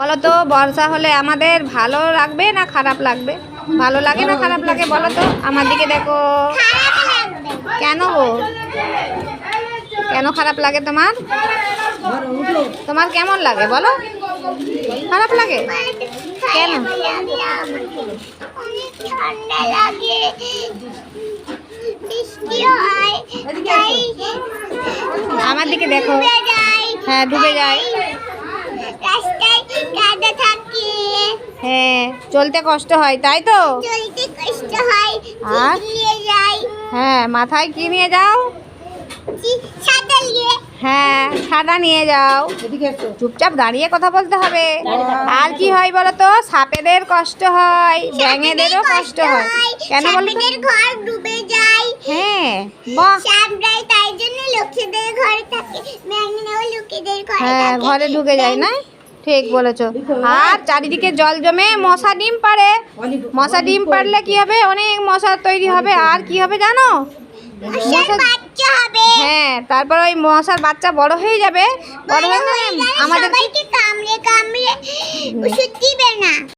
বলো তো বর্ষা হলে আমাদের ভালো লাগবে না খারাপ লাগবে? ভালো লাগে না খারাপ লাগে বলো তো আমার দিকে দেখো। কেন গো? কেন খারাপ লাগে তোমার? তোমার কেমন লাগে বলো? খারাপ লাগে? কেন? আমার দিকে দেখো। হ্যাঁ ডুবে যায়। চলতে কষ্ট হয় তাই তো? চলতে কষ্ট হয় আর? নিয়ে যাই? হ্যাঁ মাথায় কি নিয়ে যাও? ছাতা নিয়ে। হ্যাঁ ছাতা নিয়ে যাও। চুপচাপ দাঁড়িয়ে কথা বলতে হবে। আর কি হয় বলো তো সাপেদের কষ্ট হয় ব্যাঙেদেরও কষ্ট হয়। কেন বলো ঘর ডুবে যায়। হ্যাঁ বাহ। তাই জন্য লক্ষ্মীদের ঘরে থাকে। ব্যাঙেরাও লক্ষ্মীদের ঘরে হ্যাঁ ঘরে ঢুকে যায় না? ঠিক বলেছ। আর চারিদিকে জল জমে মশা ডিম পারে মশা ডিম পারলে কি হবে? অনেক মশা তৈরি হবে। আর কি হবে জানো? হ্যাঁ তারপর ওই মশার বাচ্চা বড় হয়ে যাবে। বড় হয়ে আমাদের